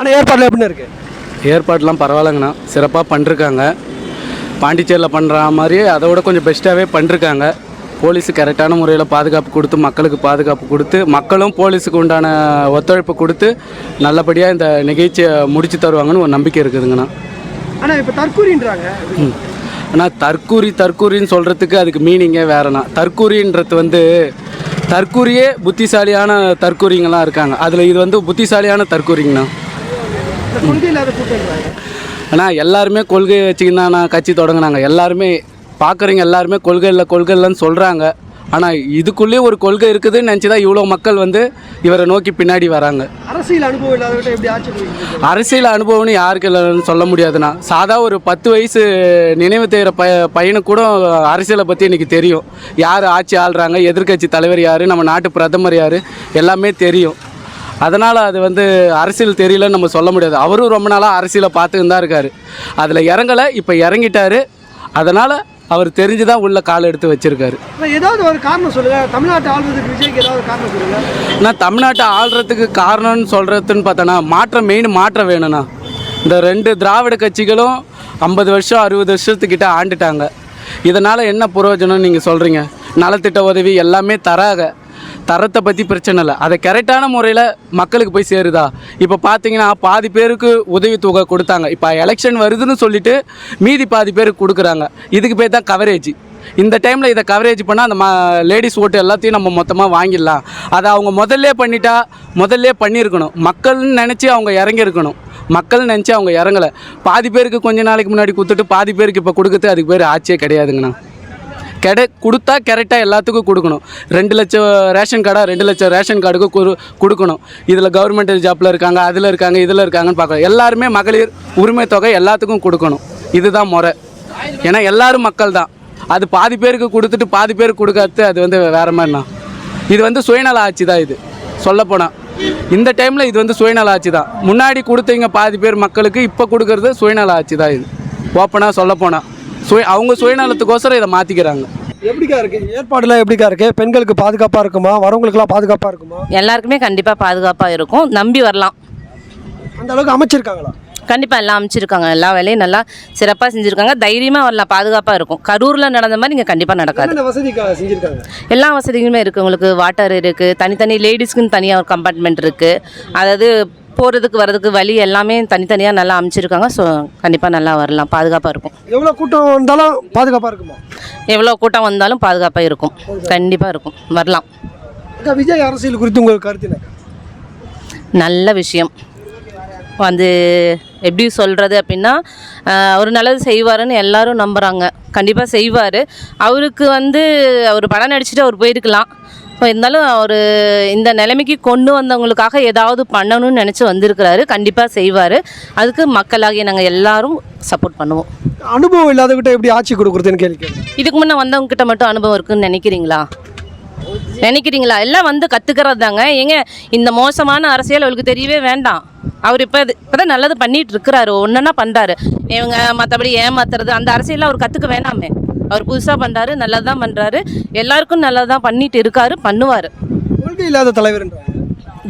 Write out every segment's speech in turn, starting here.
ஆனால் ஏற்பாடுல எப்படின்னு இருக்கு? ஏற்பாடுலாம் பரவாயில்லைங்கண்ணா. சிறப்பாக பண்ணிருக்காங்க. பாண்டிச்சேரியில் பண்ணுற மாதிரி அதை விட கொஞ்சம் பெஸ்ட்டாகவே பண்ணிருக்காங்க. போலீஸு கரெக்டான முறையில் பாதுகாப்பு கொடுத்து மக்களுக்கு பாதுகாப்பு கொடுத்து மக்களும் போலீஸுக்கு உண்டான ஒத்துழைப்பு கொடுத்து நல்லபடியாக இந்த நிகழ்ச்சியை முடிச்சு தருவாங்கன்னு ஒரு நம்பிக்கை இருக்குதுங்கண்ணா. ஆனால் இப்போ தற்கூரின்றாங்க. ஆனால் தற்கூரி தற்கூரின்னு சொல்கிறதுக்கு அதுக்கு மீனிங்கே வேறண்ணா. தற்கூரின்றது வந்து தற்கூரியே புத்திசாலியான தற்கூரிங்கெல்லாம் இருக்காங்க. அதில் இது வந்து புத்திசாலியான தற்கூரிங்கண்ணா. கொள்கை ஆனால் எல்லாருமே கொள்கையை வச்சுக்கின்னு தான் கட்சி தொடங்குனாங்க. எல்லாருமே பார்க்குறீங்க எல்லாருமே கொள்கை இல்லை கொள்கை இல்லைன்னு சொல்கிறாங்க ஆனால் இதுக்குள்ளேயே ஒரு கொள்கை இருக்குதுன்னு நினச்சி தான் இவ்வளோ மக்கள் வந்து இவரை நோக்கி பின்னாடி வராங்க. அரசியல் அனுபவம் எப்படி அரசியல் அனுபவம்னு யாருக்கு இல்லைன்னு சொல்ல முடியாதுண்ணா. சாதா ஒரு பத்து வயசு நினைவு தேகிற ப பையனுக்கு கூட அரசியலை பற்றி எனக்கு தெரியும். யார் ஆட்சி ஆள்றாங்க எதிர்க்கட்சி தலைவர் யார் நம்ம நாட்டு பிரதமர் யார் எல்லாமே தெரியும். அதனால் அது வந்து அரசியல் தெரியலன்னு நம்ம சொல்ல முடியாது. அவரும் ரொம்ப நாளாக அரசியலை பார்த்துன்னு தான் இருக்கார். அதில் இறங்கலை இப்போ இறங்கிட்டாரு. அதனால் அவர் தெரிஞ்சு தான் உள்ள கால் எடுத்து வச்சுருக்காரு. ஏதாவது ஒரு காரணம் சொல்லுங்க. தமிழ்நாட்டை ஆள்றதுக்கு விஜய்க்கு ஏதாவது காரணம் சொல்லுங்க. நான் தமிழ்நாட்டை ஆள்றதுக்கு காரணம்னு சொல்கிறதுன்னு பார்த்தோன்னா மாற்றம் மெயின் மாற்றம் வேணும்ண்ணா. இந்த ரெண்டு திராவிட கட்சிகளும் ஐம்பது வருஷம் அறுபது வருஷத்துக்கிட்ட ஆண்டுட்டாங்க. இதனால் என்ன பிரயோஜனம்னு நீங்கள் சொல்கிறீங்க நலத்திட்ட உதவி எல்லாமே தராங்க தரத்தை பற்றி பிரச்சனை இல்லை. அதை கரெக்டான முறையில் மக்களுக்கு போய் சேருதா? இப்போ பார்த்தீங்கன்னா பாதி பேருக்கு உதவித்தொகை கொடுத்தாங்க. இப்போ எலெக்ஷன் வருதுன்னு சொல்லிட்டு மீதி பாதி பேருக்கு கொடுக்குறாங்க. இதுக்கு பேர் தான் கவரேஜ் இந்த டைமில் இதை கவரேஜ் பண்ணால் அந்த ம லேடிஸ் ஓட்டு எல்லாத்தையும் நம்ம மொத்தமாக வாங்கிடலாம். அதை அவங்க முதல்ல பண்ணிட்டா முதல்ல பண்ணியிருக்கணும். மக்கள்னு நினச்சி அவங்க இறங்கியிருக்கணும். மக்கள் நினச்சி அவங்க இறங்கலை. பாதி பேருக்கு கொஞ்ச நாளைக்கு முன்னாடி கொடுத்துட்டு பாதி பேருக்கு இப்போ கொடுக்குறது அதுக்கு பேர் ஆட்சியே கிடையாதுங்கண்ணா. கிடை கொடுத்தா கரெக்டாக எல்லாத்துக்கும் கொடுக்கணும். ரெண்டு லட்சம் ரேஷன் கார்டாக ரெண்டு லட்சம் ரேஷன் கார்டுக்கு கொடு கொடுக்கணும். இதில் கவர்மெண்ட் ஜாப்பில் இருக்காங்க அதில் இருக்காங்க இதில் இருக்காங்கன்னு பார்க்கணும். எல்லாருமே மகளிர் உரிமை தொகை எல்லாத்துக்கும் கொடுக்கணும். இதுதான் முறை. ஏன்னா எல்லோரும் மக்கள் தான் அது பாதி பேருக்கு கொடுத்துட்டு பாதி பேருக்கு கொடுக்காது அது வந்து வேறு மாதிரிண்ணா இது வந்து சுயநல ஆட்சி தான் இது. சொல்லப்போனால் இந்த டைமில் இது வந்து சுயநல ஆட்சி தான். முன்னாடி கொடுத்தீங்க பாதி பேர் மக்களுக்கு இப்போ கொடுக்கறது சுயநல ஆட்சி தான் இது. ஓப்பனாக சொல்லப்போனால் சுய அவங்க சுயநலத்துக்கோசரம் இதை மாற்றிக்கிறாங்க எப்படிக்கா இருக்கு? ஏற்பாடுலாம் எப்படிக்கா இருக்கு? பெண்களுக்கு பாதுகாப்பாக இருக்குமா? வரவங்களுக்குலாம் பாதுகாப்பாக இருக்குமா? எல்லாருக்குமே கண்டிப்பாக பாதுகாப்பாக இருக்கும். நம்பி வரலாம். அந்த அளவுக்கு அமைச்சிருக்காங்களா? கண்டிப்பாக எல்லாம் அமைச்சிருக்காங்க. எல்லா வேலையும் நல்லா சிறப்பாக செஞ்சுருக்காங்க. தைரியமாக வரலாம். பாதுகாப்பாக இருக்கும். கரூரில் நடந்த மாதிரி இங்கே கண்டிப்பாக நடக்காது. என்னென்ன வசதிக்கா செஞ்சிருக்காங்க? எல்லா வசதிகளுமே இருக்குது உங்களுக்கு வாட்டர் இருக்குது தனித்தனி லேடிஸ்க்குன்னு தனியாக ஒரு கம்பார்ட்மெண்ட் இருக்குது அதாவது போகிறதுக்கு வர்றதுக்கு வழி எல்லாமே தனித்தனியாக நல்லா அமைச்சிருக்காங்க. ஸோ கண்டிப்பாக நல்லா வரலாம். பாதுகாப்பாக இருக்கும். எவ்வளோ கூட்டம் வந்தாலும் பாதுகாப்பாக இருக்குமா? எவ்வளோ கூட்டம் வந்தாலும் பாதுகாப்பாக இருக்கும். கண்டிப்பாக இருக்கும். வரலாம். விஜய் அரசியல் குறித்து உங்களுக்கு கருத்து நல்ல விஷயம். வந்து எப்படி சொல்கிறது அப்படின்னா அவர் நல்லது செய்வாருன்னு எல்லாரும் நம்புகிறாங்க கண்டிப்பாக செய்வார். அவருக்கு வந்து அவர் படம் நடிச்சுட்டு அவர் போயிருக்கலாம். இருந்தாலும் அவர் இந்த நிலைமைக்கு கொண்டு வந்தவங்களுக்காக ஏதாவது பண்ணணும்னு நினச்சி வந்திருக்கிறாரு. கண்டிப்பாக செய்வார். அதுக்கு மக்களாகிய நாங்கள் எல்லாரும் சப்போர்ட் பண்ணுவோம். அனுபவம் இல்லாதவங்கிட்ட எப்படி ஆட்சி கொடுக்குறதுன்னு கேள்வி இதுக்கு முன்னே வந்தவங்க கிட்ட மட்டும் அனுபவம் இருக்குன்னு நினைக்கிறீங்களா? நினைக்கிறீங்களா? எல்லாம் வந்து கற்றுக்கிறது தாங்க ஏங்க இந்த மோசமான அரசியல் அவருக்கு தெரியவே வேண்டாம். அவர் இப்போ இப்போ தான் நல்லது பண்ணிட்டு இருக்கிறாரு. ஒன்றுன்னா பண்ணுறாரு இவங்க மற்றபடி ஏமாத்துறது அந்த அரசியலில் அவர் கற்றுக்க வேணாமே. அவர் புதுசாக பண்ணுறாரு நல்லது தான் பண்ணுறாரு எல்லாருக்கும் நல்லது தான் பண்ணிட்டு இருக்காரு பண்ணுவார். கொள்கை இல்லாத தலைவர்ன்றாங்க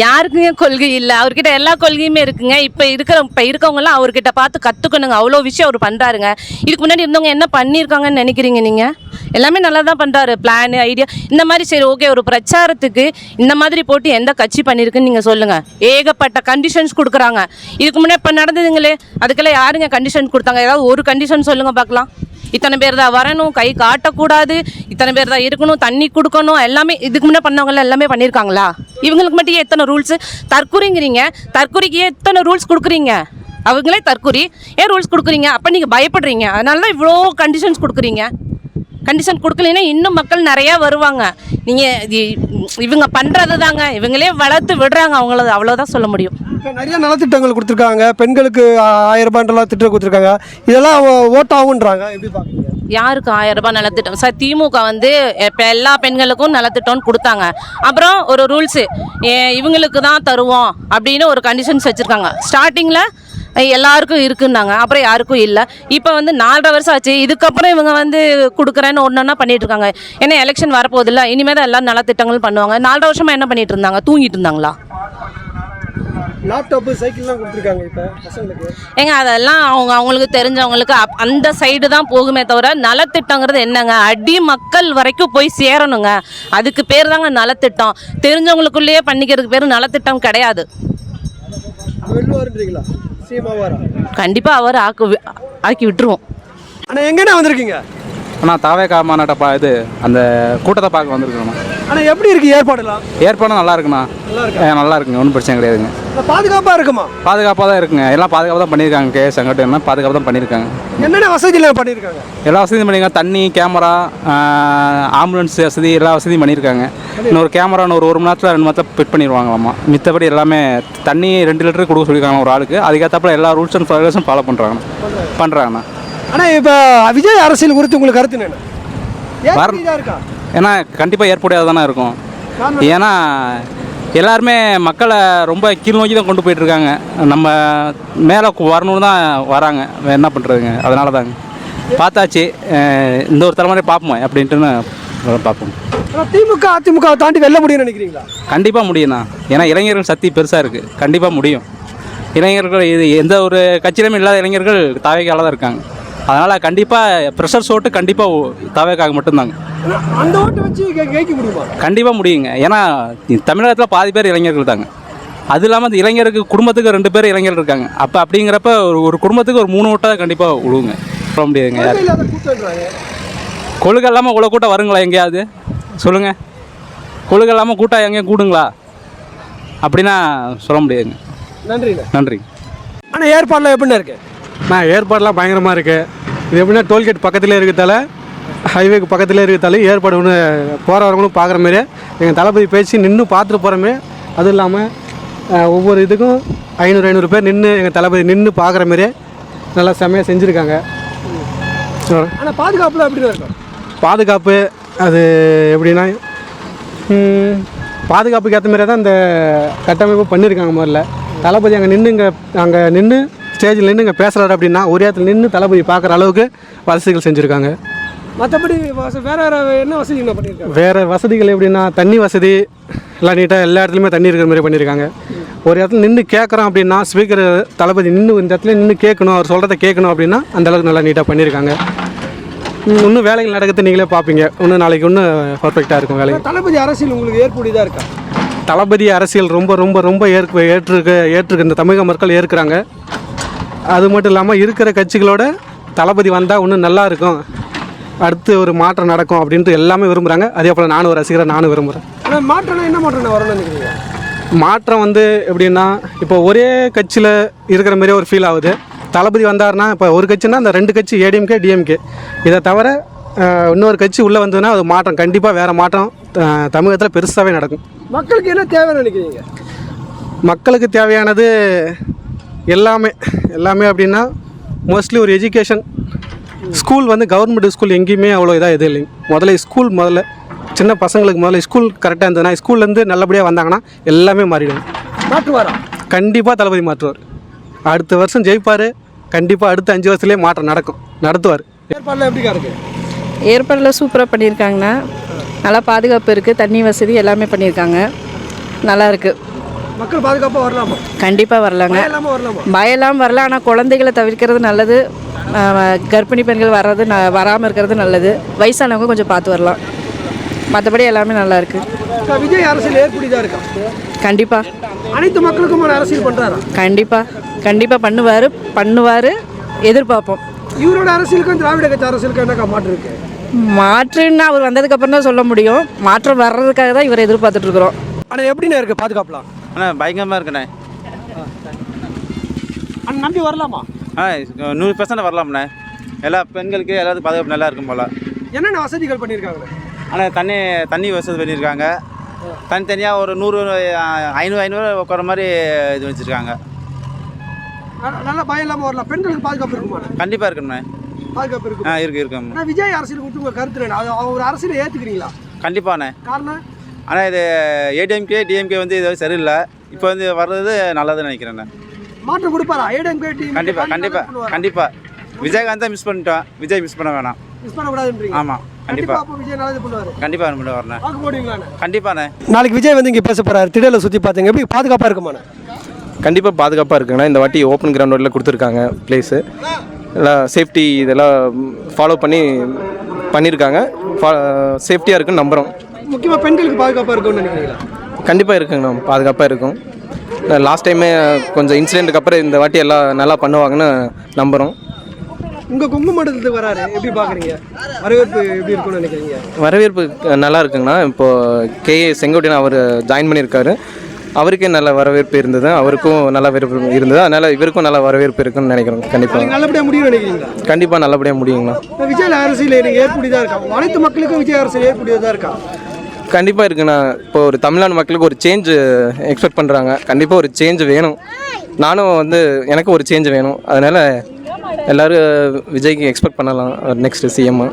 யாருக்குங்க கொள்கை இல்லை. அவர்கிட்ட எல்லா கொள்கையுமே இருக்குங்க. இப்போ இருக்கிற இப்போ இருக்கவங்கலாம் அவர்கிட்ட பார்த்து கற்றுக்கணுங்க அவ்வளோ விஷயம் அவர் பண்ணுறாருங்க இதுக்கு முன்னாடி இருந்தவங்க என்ன பண்ணியிருக்காங்கன்னு நினைக்கிறீங்க நீங்கள் எல்லாமே நல்லா தான் பண்ணுறாரு பிளான் ஐடியா இந்த மாதிரி சரி ஓகே ஒரு பிரச்சாரத்துக்கு இந்த மாதிரி போட்டு எந்த கட்சி பண்ணியிருக்குன்னு நீங்கள் சொல்லுங்கள் ஏகப்பட்ட கண்டிஷன்ஸ் கொடுக்குறாங்க. இதுக்கு முன்னாடி இப்போ நடந்ததுங்களே அதுக்கெல்லாம் யாருங்க கண்டிஷன் கொடுத்தாங்க? ஏதாவது ஒரு கண்டிஷன் சொல்லுங்கள் பார்க்கலாம். இத்தனை பேர் தான் வரணும் கை காட்டக்கூடாது இத்தனை பேர் தான் இருக்கணும் தண்ணி கொடுக்கணும் எல்லாமே இதுக்கு முன்னே பண்ணவங்க எல்லாமே பண்ணியிருக்காங்களா? இவங்களுக்கு மட்டும் எத்தனை ரூல்ஸ் தற்கொலைங்கிறீங்க தற்கொலைக்கு ஏன் எத்தனை ரூல்ஸ் கொடுக்குறீங்க? அவங்களே தற்கொலை ஏன் ரூல்ஸ் கொடுக்குறீங்க? அப்போ நீங்கள் பயப்படுறீங்க. அதனால தான் இவ்வளோ கண்டிஷன்ஸ் கொடுக்குறீங்க. கண்டிஷன் கொடுக்கலைன்னா இன்னும் மக்கள் நிறையா வருவாங்க. நீங்கள் இவங்க பண்ணுறது தாங்க இவங்களே வளர்த்து விடுறாங்க. அவங்கள அவ்வளோதான் சொல்ல முடியும். இப்போ நிறைய நலத்திட்டங்கள் கொடுத்துருக்காங்க. பெண்களுக்கு ஆயிரம் ரூபாய்ன்றலாம் திட்டம் கொடுத்துருக்காங்க. இதெல்லாம் ஓட்டாகுன்றாங்க. எப்படி பார்க்குறீங்க யாருக்கு ஆயிரம் ரூபாய் நலத்திட்டம்? சார் திமுக வந்து இப்போ எல்லா பெண்களுக்கும் நலத்திட்டம்னு கொடுத்தாங்க. அப்புறம் ஒரு ரூல்ஸு. இவங்களுக்கு தான் தருவோம் அப்படின்னு ஒரு கண்டிஷன்ஸ் வச்சுருக்காங்க. ஸ்டார்டிங்கில் எல்லாருக்கும் இருக்குன்னாங்க. அப்புறம் யாருக்கும் இல்லை. இப்போ வந்து நாலரை வருஷம் ஆச்சு. இதுக்கப்புறம் இவங்க வந்து கொடுக்குறேன்னு ஒன்றா பண்ணிட்டு இருக்காங்க ஏன்னா எலெக்ஷன் வரப்போகுதில்ல. இனிமேல் தான் எல்லா நலத்திட்டங்களும் பண்ணுவாங்க. நாலரை வருஷமாக என்ன பண்ணிட்டு இருந்தாங்க? தூங்கிட்டு இருந்தாங்களா? லேப்டாப்பு சைக்கிள்லாம் கொடுத்துருக்காங்க இப்போ பசங்களுக்கு. ஏங்க அதெல்லாம் அவங்க அவங்களுக்கு தெரிஞ்சவங்களுக்கு அந்த சைடு தான் போகுமே தவிர நலத்திட்டங்கிறது என்னங்க? அடி மக்கள் வரைக்கும் போய் சேரணுங்க. அதுக்கு பேர் தாங்க நலத்திட்டம். தெரிஞ்சவங்களுக்குள்ளேயே பண்ணிக்கிறதுக்கு பேர் நலத்திட்டம் கிடையாது. வெள்ளுவாருன்றீங்களா சீமாவாரா கண்டிப்பாக அவர் ஆக்கு ஆக்கி விட்டுருவோம். அண்ணா எங்கண்ணா வந்திருக்கீங்க? ஆனால் தாவேக்கா மாநாட்டை பா இது அந்த கூட்டத்தை பார்க்க வந்திருக்கோண்ணா அண்ணா எப்படி இருக்கு ஏற்பாடுலாம்? ஏற்பாடும் நல்லா இருக்குண்ணா. நல்லா இருக்குங்க ஒன்றும் பிரச்சனை கிடையாதுங்க. அண்ணா, பாதுகாப்பா இருக்குமா? பாதுகாப்பாக தான் இருக்குங்க. எல்லாம் பாதுகாப்பாக தான் பண்ணியிருக்காங்க கே சங்கடம் பாதுகாப்பாக தான் பண்ணியிருக்காங்க. என்னென்ன வசதிகள் பண்ணியிருக்காங்க? எல்லா வசதியும் பண்ணியிருக்காங்க. தண்ணி கேமரா ஆம்புலன்ஸ் வசதி எல்லா வசதியும் பண்ணியிருக்காங்க. இன்னொரு கேமரா இன்னொரு ஒரு மணி நேரத்தில் ரெண்டு மணி நேரத்தில் ஃபிட் பண்ணிடுவாங்களாமா மித்தபடி எல்லாமே தண்ணி ரெண்டு லிட்டர் கொடுக்க சொல்லியிருக்காங்க ஒரு ஆளுக்கு. அதுக்கேற்றப்பல எல்லா ரூல்ஸ் அண்ட் ரெகுலேஷன் ஃபாலோ பண்ணுறாங்க பண்ணுறாங்கண்ணா அண்ணா இப்போ விஜய் அரசியல் குறித்து உங்களுக்கு கருத்து என்ன? இருக்கா? ஏன்னா கண்டிப்பாக ஏற்புடையதாக தானே இருக்கும். ஏன்னா எல்லாருமே மக்களை ரொம்ப கீழ் நோக்கி தான் கொண்டு போயிட்டு இருக்காங்க. நம்ம மேலே வரணும்னு தான் வராங்க. என்ன பண்ணுறதுங்க அதனால தாங்க. பார்த்தாச்சு. இந்த ஒரு தலைமுறை பார்ப்போம் அப்படின்ட்டுன்னு பார்ப்போம். திமுக அதிமுக தாண்டி வெல்ல முடியும்னு நினைக்கிறீங்களா? கண்டிப்பாக முடியும்ண்ணா ஏன்னா இளைஞர்கள் சக்தி பெருசாக இருக்குது கண்டிப்பாக முடியும். இளைஞர்கள் இது எந்த ஒரு கட்சியிலுமே இல்லாத இளைஞர்கள் தாவேக்கால தான் இருக்காங்க. அதனால் கண்டிப்பாக ப்ரெஷர் சோட்டு கண்டிப்பாக தாவேக்காக மட்டும்தாங்க. அந்த ஓட்டை வச்சு ஜெயிக்க முடியுமா? கண்டிப்பாக முடியுங்க. ஏன்னா தமிழகத்தில் பாதி பேர் இளைஞர்கள் தாங்க. அது இல்லாமல் அந்த இளைஞருக்கு குடும்பத்துக்கு ரெண்டு பேர் இளைஞர்கள் இருக்காங்க. அப்போ அப்படிங்கிறப்ப ஒரு ஒரு குடும்பத்துக்கு ஒரு மூணு ஓட்டாக கண்டிப்பாக விழுவுங்க. சொல்ல முடியாதுங்க கொழுக இல்லாமல் இவ்வளோ கூட்டம் வருங்களா எங்கேயாவது? சொல்லுங்கள் கொழுக இல்லாமல் கூட்டம் எங்கேயும் கூடுங்களா? அப்படின்னா சொல்ல முடியாதுங்க. நன்றிண்ணா நன்றி ஆனால் ஏற்பாடுலாம் எப்படிண்ணா இருக்கு? நான் ஏற்பாடெலாம் பயங்கரமாக இருக்குது இது எப்படின்னா டோல்கேட் பக்கத்துலேயே இருக்கிறதால ஹைவேக்கு பக்கத்துலேயே இருக்கிறதால ஏற்பாடு ஒன்று போகிற வரவங்களும் பார்க்குற மாரி எங்கள் தளபதி பேச்சு நின்று பார்த்துட்டு போகிற மாரி அதுவும் இல்லாமல் ஒவ்வொரு இதுக்கும் ஐநூறு ஐநூறு பேர் நின்று எங்கள் தளபதி நின்று பார்க்குற மாரி நல்லா செம்மையாக செஞ்சுருக்காங்க. ஆனால் பாதுகாப்புலாம் எப்படிண்ணா இருக்கும்? பாதுகாப்பு அது எப்படின்னா பாதுகாப்புக்கு ஏற்ற மாதிரியே தான் இந்த கட்டமைப்பு பண்ணியிருக்காங்க முதல்ல. தளபதி அங்கே நின்று இங்கே அங்கே நின்று ஸ்டேஜில் நின்று இங்கே பேசுகிறாரு அப்படின்னா ஒரு இடத்துல நின்று தளபதி பார்க்குற அளவுக்கு வசதிகள் செஞ்சுருக்காங்க. மற்றபடி வேற வேற என்ன வசதி என்ன பண்ணியிருக்காங்க வேறு வசதிகள் எப்படின்னா தண்ணி வசதி எல்லாம் நீட்டாக எல்லா இடத்துலையுமே தண்ணி இருக்கிற மாதிரி பண்ணியிருக்காங்க ஒரு இடத்துல நின்று கேட்குறோம் அப்படின்னா ஸ்பீக்கர் தளபதி நின்று இந்த இடத்துல நின்று கேட்கணும் அவர் சொல்கிறத கேட்கணும் அப்படின்னா அந்த அளவுக்கு நல்லா நீட்டாக பண்ணியிருக்காங்க இன்னும் வேலைகள் நடக்கிறது நீங்களே பார்ப்பீங்க. இன்னும் நாளைக்கு இன்னும் பர்ஃபெக்டாக இருக்கும் வேலைகள். தளபதி அரசியல் உங்களுக்கு ஏற்புடையதா இருக்கா? தளபதி அரசியல் ரொம்ப ரொம்ப ரொம்ப ஏற்க ஏற்றுக்க ஏற்றுக்க இந்த தமிழக மக்கள் ஏற்கிறாங்க. அது மட்டும் இல்லாமல் இருக்கிற கட்சிகளோட தளபதி வந்தால் இன்னும் நல்லா இருக்கும். அடுத்து ஒரு மாற்றம் நடக்கும் அப்படின்ட்டு எல்லாமே விரும்புகிறாங்க அதே போல் நானும் ஒரு ரசிகரை நானும் விரும்புகிறேன் ஆனால் மாற்றம்னா என்ன மாற்றம் வரும்னு நினைக்கிறீங்க? மாற்றம் வந்து எப்படின்னா இப்போ ஒரே கட்சியில் இருக்கிற மாதிரியே ஒரு ஃபீல் ஆகுது. தளபதி வந்தாருன்னா இப்போ ஒரு கட்சினா அந்த ரெண்டு கட்சி ஏடிஎம்கே டிஎம்கே இதை தவிர இன்னொரு கட்சி உள்ளே வந்ததுன்னா அது மாற்றம். கண்டிப்பாக வேறு மாற்றம் தமிழகத்தில் பெருசாகவே நடக்கும். மக்களுக்கு என்ன தேவைன்னு நினைக்கிறீங்க? மக்களுக்கு தேவையானது எல்லாமே எல்லாமே அப்படின்னா மோஸ்ட்லி ஒரு எஜுகேஷன் ஸ்கூல் வந்து கவர்மெண்ட் ஸ்கூல் எங்கேயுமே அவ்வளோ இதாக இது இல்லைங்க. முதல்ல ஸ்கூல் முதல்ல சின்ன பசங்களுக்கு முதல்ல ஸ்கூல் கரெக்டாக இருந்ததுன்னா ஸ்கூல்லேருந்து நல்லபடியாக வந்தாங்கன்னா எல்லாமே மாறிடும் மாற்றுவாரா? கண்டிப்பாக தளபதி மாற்றுவார். அடுத்த வருஷம் ஜெயிப்பார். கண்டிப்பாக அடுத்த அஞ்சு வருஷத்துலேயே மாற்றம் நடக்கும். நடத்துவார். எப்படிக்கா இருக்கு? ஏற்பாடில் சூப்பராக பண்ணியிருக்காங்கண்ணா. நல்லா பாதுகாப்பு இருக்குது தண்ணி வசதி எல்லாமே பண்ணியிருக்காங்க. நல்லா இருக்குது மக்கள் பாதுகாப்பாக வரலாமா? கண்டிப்பாக வரலாங்க. வரலாமா? பயம்லாம் வரல ஆனால் குழந்தைகளை தவிர்க்கிறது நல்லது. கர்ப்பிணி பெண்கள் வர்றது ந வராமல் இருக்கிறது நல்லது. வயசானவங்க கொஞ்சம் பார்த்து வரலாம். மற்றபடி எல்லாமே நல்லா இருக்குது அக்கா, விஜய் அரசியல் ஏற்புடையதா இருக்கா? கண்டிப்பாக அனைத்து மக்களுக்குமான அரசியல் பண்ணுறாரா கண்டிப்பாக கண்டிப்பாக பண்ணுவார் பண்ணுவார் எதிர்பார்ப்போம். இவரோட அரசியலுக்கும் திராவிட கட்சி அரசியலுக்கும் என்னக்கா மாற்று இருக்கு? மாற்றுன்னு அவர் வந்ததுக்கப்புறம் தான் சொல்ல முடியும். மாற்றம் வர்றதுக்காக தான் இவர் எதிர்பார்த்துட்டு இருக்கிறோம். ஆனால் எப்படிண்ணே இருக்கு பாதுகாப்புலாம்? அண்ணா பயங்கரமாக இருக்குண்ணே. அண்ணா நம்பி வரலாமா? ஆ நூறு பர்சன்ட் வரலாம்ண்ணே. எல்லா பெண்களுக்கு எல்லாத்துக்கும் பாதுகாப்பு நல்லா இருக்கும் போல். என்னென்ன வசதிகள் பண்ணியிருக்காங்க? ஆனால் தண்ணி தண்ணி வசதி பண்ணியிருக்காங்க. தனித்தனியாக ஒரு நூறு ஆ, ஐநூறு ஐநூறு உட்கார மாதிரி இது வச்சுருக்காங்க. நல்லா பயம் இல்லாமல் வரலாம். பெண்களுக்கு பாதுகாப்பு இருக்குமா? கண்டிப்பாக இருக்குண்ணே பாதுகாப்பு ஆ இருக்கும் இருக்கு. ஆனால் விஜய் அரசியல் உங்கள் கருத்து அது அவர் அரசியலை ஏற்றுக்கிறீங்களா கண்டிப்பாண்ணே. காரணம்? ஆனால் இது ஏடிஎம்கே டிஎம்கே வந்து இது சரியில்லை. இப்போ வந்து வர்றது நல்லதுன்னு நினைக்கிறேண்ணே மாற்றம் கொடுப்பாரா? ஏடிஎம்கே டீம் கண்டிப்பாக கண்டிப்பாக கண்டிப்பாக விஜயகாந்த் தான் மிஸ் பண்ணிட்டோம். விஜய் மிஸ் பண்ண வேணாம். மிஸ் பண்ணக்கூடாதுன்றீங்க. ஆமாம் நாளைக்கு விஜய் வந்து இங்கே பேச போகிறாரு திடலில் சுற்றி பார்த்தீங்க. எப்படி பாதுகாப்பாக இருக்குமாண்ணே கண்டிப்பாக பாதுகாப்பாக இருக்குங்கண்ணா. இந்த வாட்டி ஓப்பன் கிரவுண்ட் ரோட்டில் கொடுத்துருக்காங்க பிளேஸு எல்லாம் சேஃப்டி இதெல்லாம் ஃபாலோ பண்ணி பண்ணியிருக்காங்க. சேஃப்டியாக இருக்குன்னு நம்புகிறோம் முக்கியமாக பெண்களுக்கு பாதுகாப்பாக இருக்கும்னு நினைக்கிறீங்களா? கண்டிப்பாக இருக்குங்கண்ணா பாதுகாப்பாக இருக்கும். லாஸ்ட் டைமே கொஞ்சம் இன்சிடெண்ட்டுக்கு அப்புறம் இந்த வாட்டி எல்லாம் நல்லா பண்ணுவாங்கன்னு நம்புகிறோம் உங்கள் கொங்கு மண்டலத்துக்கு வராரு. எப்படி பார்க்குறீங்க வரவேற்பு எப்படி இருக்கும்னு நினைக்கிறீங்க? வரவேற்பு நல்லா இருக்குங்கண்ணா. இப்போது கே செங்கோட்டையன் அவர் ஜாயின் பண்ணியிருக்காரு. அவருக்கே நல்ல வரவேற்பு இருந்தது. அவருக்கும் நல்ல வரவேற்பு இருந்தது. அதனால் இவருக்கும் நல்ல வரவேற்பு இருக்குன்னு நினைக்கிறோம். கண்டிப்பாக நல்லபடியாக முடியும் நினைக்கிறீங்களா? கண்டிப்பாக நல்லபடியாக முடியுங்கண்ணா. விஜய் அரசியல் எனக்கு ஏற்புடையதாக இருக்கா? அனைத்து மக்களுக்கும் விஜய் அரசியல் ஏற்புடையதாக இருக்கா? கண்டிப்பாக இருக்குண்ணா. இப்போ ஒரு தமிழ்நாடு மக்களுக்கு ஒரு சேஞ்சு எக்ஸ்பெக்ட் பண்ணுறாங்க கண்டிப்பாக ஒரு சேஞ்சு வேணும். நானும் வந்து எனக்கு ஒரு சேஞ்ச் வேணும். அதனால் எல்லோரும் விஜய்க்கு எக்ஸ்பெக்ட் பண்ணலாம். நெக்ஸ்ட்டு சிஎம்மு